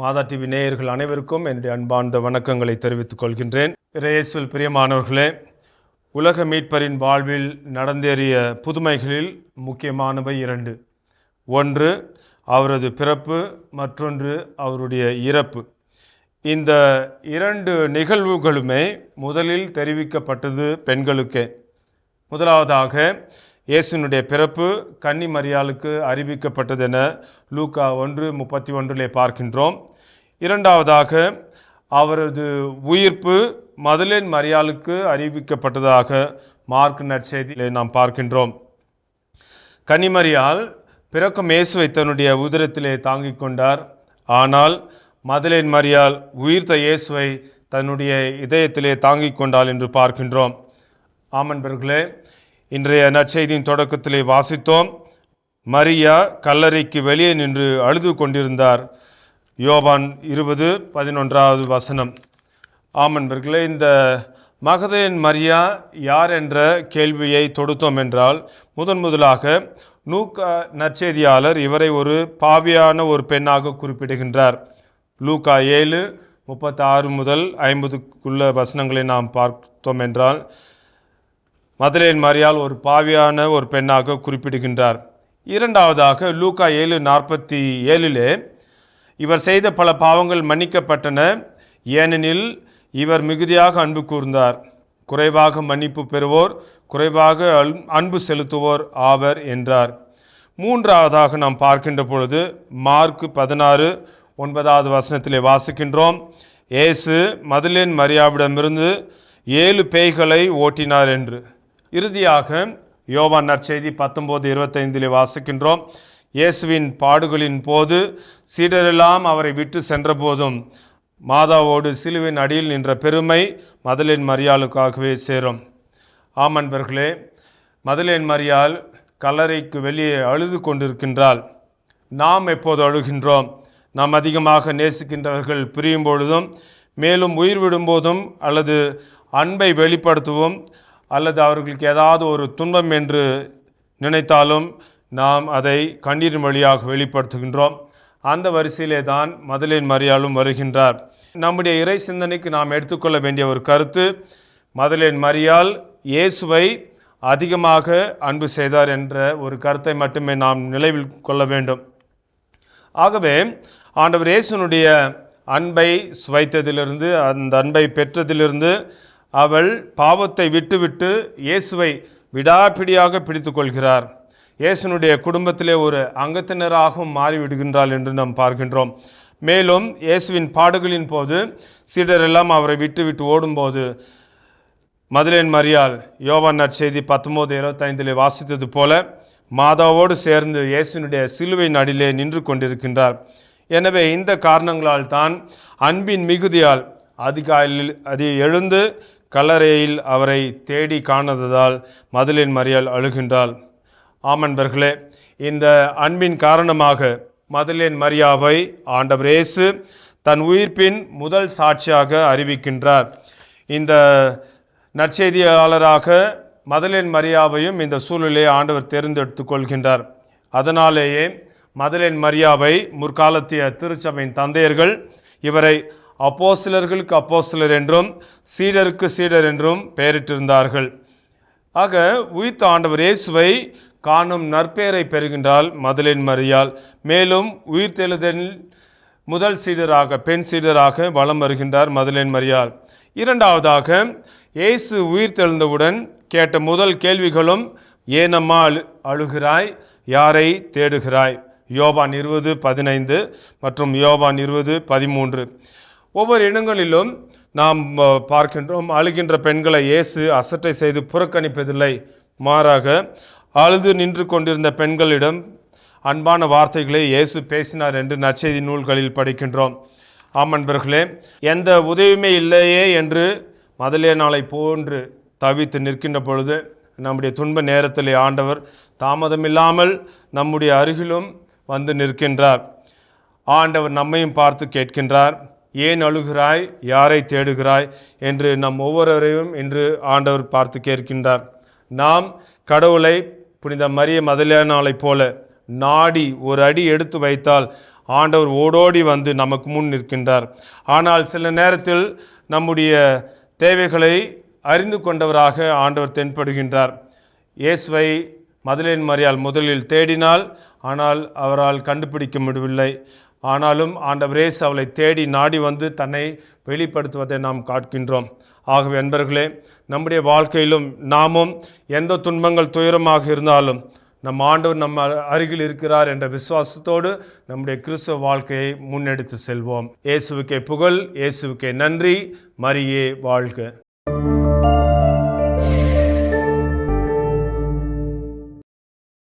மாதா TV நேயர்கள் அனைவருக்கும் என்னுடைய அன்பார்ந்த வணக்கங்களை தெரிவித்துக் கொள்கின்றேன். இயேசுவில் பிரியமானவர்களே உலக மீட்பரின் வாழ்வில் நடந்தேறிய புதுமைகளில் முக்கியமானவை இரண்டு. ஒன்று அவரது பிறப்பு மற்றொன்று அவருடைய இறப்பு. இந்த இரண்டு நிகழ்வுகளுமே முதலில் தெரிவிக்கப்பட்டது பெண்களுக்கே. முதலாவதாக இயேசுனுடைய பிறப்பு கன்னி மரியாளுக்கு அறிவிக்கப்பட்டதென லூக்கா ஒன்று முப்பத்தி ஒன்றிலே பார்க்கின்றோம். இரண்டாவதாக அவரது உயிர்ப்பு மதுலேன் மரியாளுக்கு அறிவிக்கப்பட்டதாக மார்க் நற்செய்தியிலே நாம் பார்க்கின்றோம். கன்னிமரியால் பிறக்கும் இயேசுவை தன்னுடைய உதிரத்திலே தாங்கிக் கொண்டார். ஆனால் மதுலேன் மரியால் உயிர்த்த இயேசுவை தன்னுடைய இதயத்திலே தாங்கிக் கொண்டாள் என்று பார்க்கின்றோம். ஆமன்பர்களே இன்றைய நற்செய்தியின் தொடக்கத்திலே வாசித்தோம். மரியா கல்லறைக்கு வெளியே நின்று அழுது கொண்டிருந்தார். யோவான் இருபது பதினொன்றாவது வசனம். ஆமன்பர்களே இந்த மகதையின் மரியா யார் என்ற கேள்வியை தொடுத்தோம் என்றால் முதன் முதலாக லூக்கா நற்செய்தியாளர் இவரை ஒரு பாவியான ஒரு பெண்ணாக குறிப்பிடுகின்றார். லூக்கா ஏழு முப்பத்தாறு முதல் ஐம்பதுக்குள்ள வசனங்களை நாம் பார்த்தோம் என்றால் மதுரையின் மரியால் ஒரு பாவியான ஒரு பெண்ணாக குறிப்பிடுகின்றார். இரண்டாவதாக லூக்கா ஏழு நாற்பத்தி ஏழிலே இவர் செய்த பல பாவங்கள் மன்னிக்கப்பட்டன. ஏனெனில் இவர் மிகுதியாக அன்பு கூர்ந்தார். குறைவாக மன்னிப்பு பெறுவோர் குறைவாக அல்- அன்பு செலுத்துவோர் ஆவர் என்றார். மூன்றாவதாக நாம் பார்க்கின்ற பொழுது மார்க் பதினாறு ஒன்பதாவது வசனத்திலே வாசிக்கின்றோம். இயேசு மதுலேன் மரியாவிடமிருந்து ஏழு பேய்களை ஓட்டினார் என்று. இறுதியாக யோவான் நற்செய்தி பத்தொம்போது இருபத்தைந்திலே வாசிக்கின்றோம். இயேசுவின் பாடுகளின் போது சீடரெல்லாம் அவரை விட்டு சென்றபோதும் மாதாவோடு சிலுவின் அடியில் நின்ற பெருமை மதலின் மரியாளுக்காகவே சேரும். ஆமன்பர்களே மதலின் மரியாள் கல்லறைக்கு வெளியே அழுது கொண்டிருக்கின்றாள். நாம் எப்போது அழுகின்றோம்? நாம் அதிகமாக நேசிக்கின்றவர்கள் பிரியும் பொழுதும் மேலும் உயிர் விடும்போதும் அல்லது அன்பை வெளிப்படுத்தவும் அல்லது அவர்களுக்கு ஏதாவது ஒரு துன்பம் என்று நினைத்தாலும் நாம் அதை கண்ணீரின் வழியாக வெளிப்படுத்துகின்றோம். அந்த வரிசையிலே தான் மதலின் மரியாளும் வருகின்றார். நம்முடைய இறை சிந்தனைக்கு நாம் எடுத்துக்கொள்ள வேண்டிய ஒரு கருத்து மதலின் மரியாள் இயேசுவை அதிகமாக அன்பு செய்தார் என்ற ஒரு கருத்தை மட்டுமே நாம் நினைவில் கொள்ள வேண்டும். ஆகவே ஆண்டவர் இயேசுனுடைய அன்பை சுவைத்ததிலிருந்து அந்த அன்பை பெற்றதிலிருந்து அவள் பாவத்தை விட்டுவிட்டு இயேசுவை விடாப்பிடியாக பிடித்து கொள்கிறார் இயேசுனுடைய குடும்பத்திலே ஒரு அங்கத்தினராகவும் மாறிவிடுகின்றாள் என்று நாம் பார்க்கின்றோம். மேலும் இயேசுவின் பாடுகளின் போது சீடரெல்லாம் அவரை விட்டு விட்டு ஓடும்போது மதுரேன் மரியால் யோவான் நற்செய்தி பத்தொம்போது இருபத்தைந்திலே வாசித்தது போல மாதாவோடு சேர்ந்து இயேசுனுடைய சிலுவை நடிலே நின்று கொண்டிருக்கின்றார். எனவே இந்த காரணங்களால் தான் அன்பின் மிகுதியால் அதிகாலையில் அது எழுந்து கல்லறையில் அவரை தேடி காணாததால் மதுலின் மரியாள் அழுகின்றாள். ஆமன்பர்களே இந்த அன்பின் காரணமாக மதுலேன் மரியாவை ஆண்டவர் இயேசு தன் உயிர்ப்பின் முதல் சாட்சியாக அறிவிக்கின்றார். இந்த நற்செய்தியாளராக மதலேன் மரியாவையும் இந்த சூழலே ஆண்டவர் தேர்ந்தெடுத்து கொள்கின்றார். அதனாலேயே மதலேன் மரியாவை முற்காலத்திய திருச்சபையின் தந்தையர்கள் இவரை அப்போசிலர்களுக்கு அப்போசிலர் என்றும் சீடருக்கு சீடர் என்றும் பெயரிட்டிருந்தார்கள். ஆக உயிர்த்த ஆண்டவர் இயேசுவை காணும் நற்பெயரை பெறுகின்றால் மதலின் மரியால். மேலும் உயிர்த்தெழுதலில் முதல் சீடராக பெண் சீடராக வலம் வருகின்றார் மதலின் மரியால். இரண்டாவதாக இயேசு உயிர்த்தெழுந்தவுடன் கேட்ட முதல் கேள்விகளும் ஏனம்மா அழு அழுகிறாய்? யாரை தேடுகிறாய்? யோபான் இருபது பதினைந்து மற்றும் யோபான் இருபது பதிமூன்று. ஒவ்வொரு இடங்களிலும் நாம் பார்க்கின்றோம் அழுகின்ற பெண்களை இயேசு அசட்டை செய்து புறக்கணிப்பதில்லை. மாறாக அழுது நின்று கொண்டிருந்த பெண்களிடம் அன்பான வார்த்தைகளை இயேசு பேசினார் என்று நற்செய்தி நூல்களில் படிக்கின்றோம். ஆமன்பர்களே எந்த உதவியுமே இல்லையே என்று மதலே நாளை போன்று தவித்து நிற்கின்ற பொழுது நம்முடைய துன்ப நேரத்திலே ஆண்டவர் தாமதமில்லாமல் நம்முடைய அருகிலும் வந்து நிற்கின்றார். ஆண்டவர் நம்மையும் பார்த்து கேட்கின்றார். ஏன் அழுகிறாய்? யாரை தேடுகிறாய்? என்று நம் ஒவ்வொருவரையும் இன்று ஆண்டவர் பார்த்து கேட்கின்றார். நாம் கடவுளை புனித மரிய மதலியானாலைப் போல நாடி ஒரு அடி எடுத்து வைத்தால் ஆண்டவர் ஓடோடி வந்து நமக்கு முன் நிற்கின்றார். ஆனால் சில நேரத்தில் நம்முடைய தேவைகளை அறிந்து கொண்டவராக ஆண்டவர் தென்படுகின்றார். இயேசுவை மதலேன் மரியால் முதலில் தேடினால் ஆனால் அவரால் கண்டுபிடிக்க முடியவில்லை. ஆனாலும் ஆண்டவர் அவளை தேடி நாடி வந்து தன்னை வெளிப்படுத்துவதை நாம் காட்கின்றோம் ஆகவே அன்பர்களே நம்முடைய வாழ்க்கையிலும் நாமும் எந்த துன்பங்கள் துயரமாக இருந்தாலும் நம் ஆண்டவர் நம்ம அருகில் இருக்கிறார் என்ற விசுவாசத்தோடு நம்முடைய கிறிஸ்துவ வாழ்க்கையை முன்னெடுத்து செல்வோம். இயேசுவுக்கே புகழ் இயேசுவுக்கே நன்றி. மரியே வாழ்க.